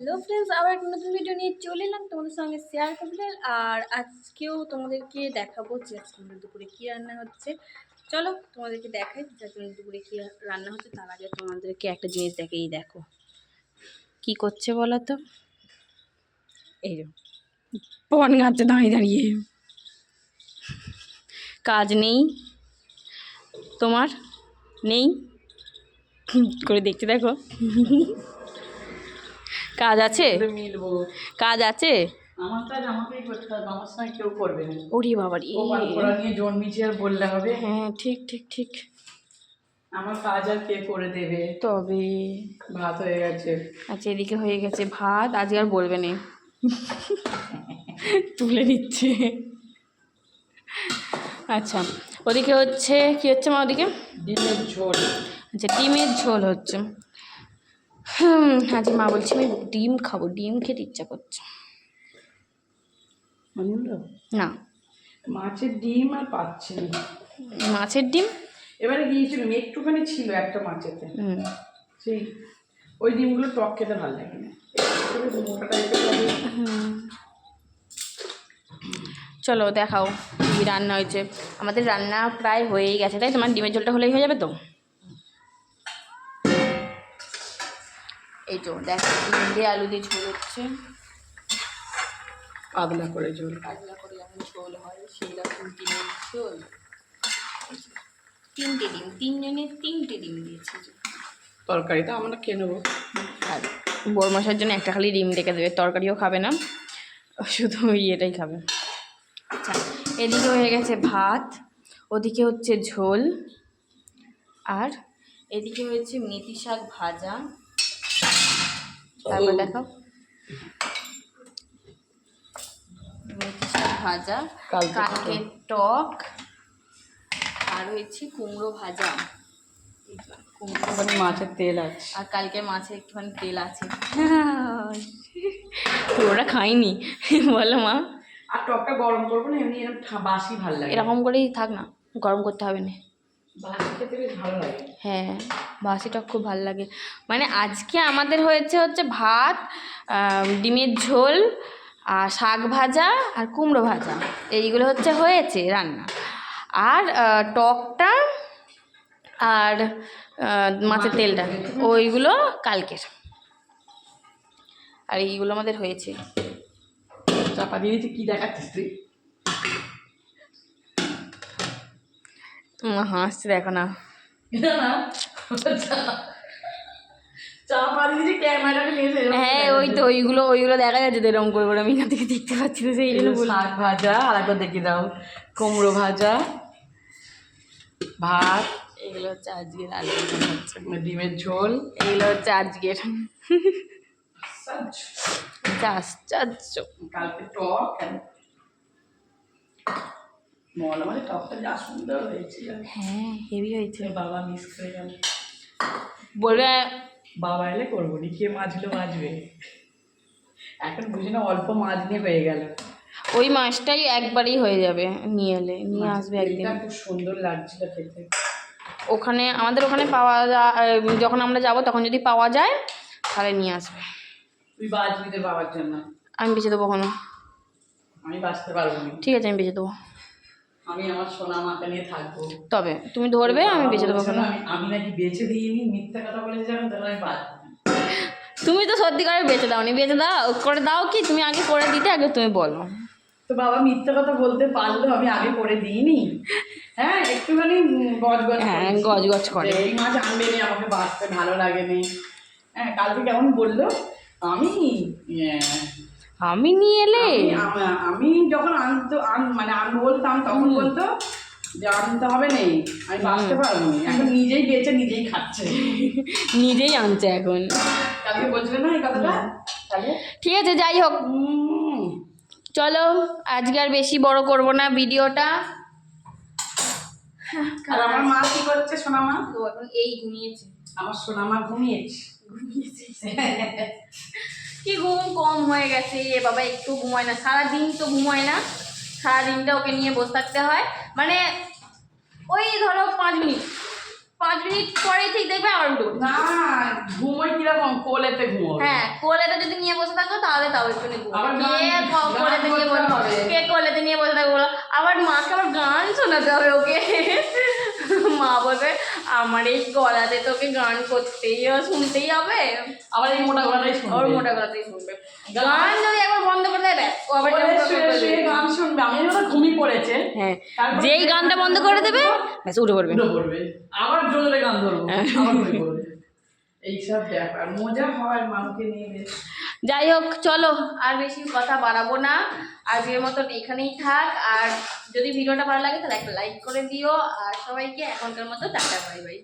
Hello friends আবার একটা নতুন ভিডিও নিয়ে চলে এলাম। তোমাদের সঙ্গে শেয়ার করতে আর আজকেও তোমাদেরকে দেখাবো যে আজকে দুপুরে কী রান্না হচ্ছে। চলো তোমাদেরকে দেখাই যে দুপুরে কী রান্না হচ্ছে। তার আগে তোমাদেরকে একটা জিনিস দেখেই দেখো। কি করছে বলো তো? এই পন গাছে দাঁড়িয়ে দাঁড়িয়ে। কাজ নেই। তোমার? নেই? করে দেখতে দেখো। কাজ আছে? মিলবো কাজ আছে? আমার কাজ আমাকেই করতে হবে আমার সঙ্গে কেউ করবে না। ওরি বাবার। ওরা নিয়ে জন্মিছি আর বললে হবে। হ্যাঁ ঠিক ঠিক ঠিক। আমার কাজ আর কে করে দেবে? তবে। ভাত হয়ে গেছে। আচ্ছা এদিকে হয়ে গেছে ভাত আজকে আর বলবে না। তুলে নিচ্ছে। আচ্ছা ওদিকে হচ্ছে কি হচ্ছে মা ওদিকে? ডিমের ঝোল। আচ্ছা ডিমের ঝোল হচ্ছে। হুম আজ মা বলছে আমি ডিম খাব ডিম খেতে ইচ্ছা করছে। না। মাছের ডিম আর পাচ্ছি না। মাছের ডিম? এবারে গিয়েছিলাম একটুখানি ছিল একটা মাছেতে। হুম। সেই ওই ডিমগুলো টক খেতে ভালো লাগে না। চলো দেখাও কী রান্না হয়েছে। আমাদের রান্না প্রায় হয়েই গেছে তাই তোমার ডিমের ঝোলটা হলেই হয়ে যাবে তো? এই তো দেখো ডিম দিয়ে আলু দিয়ে ঝোল হচ্ছে। পাতলা করে ঝোল। পাতলা করে যেমন ঝোল হয় সেই রকম ডিমের ঝোল। তিনটে ডিম তিনজনের তিনটে ডিম দিয়েছি। যে। তরকারিটা আমরা খেয়ে নেব। বড় মশার জন্য একটা খালি ডিম ডেকে দেবে তরকারিও খাবে না শুধু ইয়েটাই খাবে। আচ্ছা এদিকে হয়ে গেছে ভাত ওদিকে হচ্ছে ঝোল আর এদিকে হয়েছে মেথি শাক ভাজা। তারপর দেখো। ভাজা কালকে টক আর হয়েছে কুমড়ো ভাজা। কুমড়ো ওখানে মাছের তেল আছে। আর কালকে মাছে একটুখানি তেল আছে। ওরা খাইনি বলো মা। আর টকটা গরম করব না এমনি এরকম বাসি ভালো লাগে এরকম করেই থাক না গরম করতে হবে না। হ্যাঁ বাসিটা খুব ভালো লাগে। মানে আজকে আমাদের হয়েছে হচ্ছে ভাত ডিমের ঝোল আর শাক ভাজা আর কুমড়ো ভাজা। এইগুলো হচ্ছে হয়েছে রান্না। আর টকটা আর মাছের তেলটা। ওইগুলো কালকের। আর এইগুলো আমাদের হয়েছে। চাপা দিয়ে কি দেখাচ্ছিস তুই? হাসছে দেখো না। এরকম হ্যাঁ ওই তো ওইগুলো ওইগুলো দেখা যাচ্ছে তো এরকম করে করে আমি এখান থেকে দেখতে পাচ্ছি না সেই জন্য শাক ভাজা আর একবার দেখিয়ে দাও। কুমড়ো ভাজা ভাত। এগুলো হচ্ছে আজকের আলু। ডিমের ঝোল। এগুলো হচ্ছে আজকের। আশ্চর্য কালকে টক মল আমাদের টকটা যা সুন্দর হয়েছিল। হ্যাঁ হেভি হয়েছে বাবা মিস করে গেল। বলবে বাবা এলে করব নি কে মাছগুলো মাছবে এখন বুঝি না অল্প মাছ নিয়ে হয়ে গেল। ওই মাছটাই একবারই হয়ে যাবে নিয়ে এলে নিয়ে আসবে একদিন। খুব সুন্দর লাগছিল খেতে। ওখানে আমাদের ওখানে পাওয়া যা- আহ, যখন আমরা যাব তখন যদি পাওয়া যায় তাহলে নিয়ে আসবে। তুই বাঁচবি বাবার জন্য। আমি বেঁচে দেবো কোনো আমি বাঁচতে পারব ঠিক আছে আমি বেঁচে দেবো। আমি আমার সোনা মাকে নিয়ে থাকব। তবে তুমি ধরবে আমি বেঁচে দেবো আমি- আমি নাকি বেঁচে দিইনি মিথ্যা কথা বলেছে যখন তখন আমি না। তুমি তো সত্যি করে বেঁচে দাও নি বেঁচে দাও করে দাও কি? তুমি আগে করে দিতে আগে তুমি বলো। তো বাবা মিথ্যা কথা বলতে পারল আমি আগে করে দিইনি। হ্যাঁ একটুখানি গজ গজ হ্যাঁ, গজগজ করে। এই মাছ আনবে নি আমাকে বাঁচতে ভালো লাগেনি হ্যাঁ কালকে কেমন বলল? আমি হ্যাঁ, আমি নিয়ে এলে? আমি- যখন আনতো আন- মানে আমি বলতাম তখন বলতো যে আনতে হবে নেই। আমি বাঁচতে পারব না। এখন নিজেই বেঁচে নিজেই খাচ্ছে। নিজেই আনছে এখন। কালকে বলছিল না এই কথাটা? ঠিক আছে যাই হোক। চলো আজকে আর বেশি বড় করব না ভিডিওটা। আর আমার মা কি করছে সোনা মা তো এখন এই ঘুমিয়েছে। আমার সোনা মা ঘুমিয়েছে। কি ঘুম কম হয়ে গেছে? এ বাবা একটু ঘুমায় না। সারাদিন তো ঘুমায় না। সারাদিনটা ওকে নিয়ে বসে থাকতে হয়। মানে ওই ধরো পাঁচ মিনিট। পাঁচ মিনিট পরেই ঠিক দেখবে আবার উঠে। না ঘুমোই কীরকম? কোলেতে ঘুমো হ্যাঁ কোলেতে যদি নিয়ে বসে থাকো তাহলে তাও একটু কোলেতে নিয়ে বসে। কে কোলেতে নিয়ে বসে থাকবে বলো? আবার মাকে আবার গান শোনাতে হবে ওকে। মা বলবে আমার এই গলাতে তোকে গান করতেই হবে, শুনতেই হবে। আবার এই মোটা গলাটাই শুনবে। ওর মোটা গলাতেই শুনবে। গান যদি একবার বন্ধ করে দেয় ব্যাস, ও আবার। গান শুনবে। আমি ওরা ঘুমিয়ে পড়েছে। হ্যাঁ যেই গানটা বন্ধ করে দেবে ব্যাস উঠে পড়বে। উঠে পড়বে। আবার জোরে গান ধরবো। হ্যাঁ। আবার এইসব ব্যাপার। মজা হয় মানুষকে নিয়ে বেশ। যাই হোক, চলো, আর বেশি কথা বাড়াবো না। আজকের মতন এখানেই থাক, আর যদি ভিডিওটা ভালো লাগে, তাহলে একটা লাইক করে দিও। আর সবাইকে এখনকার মতো টাটা বাই বাই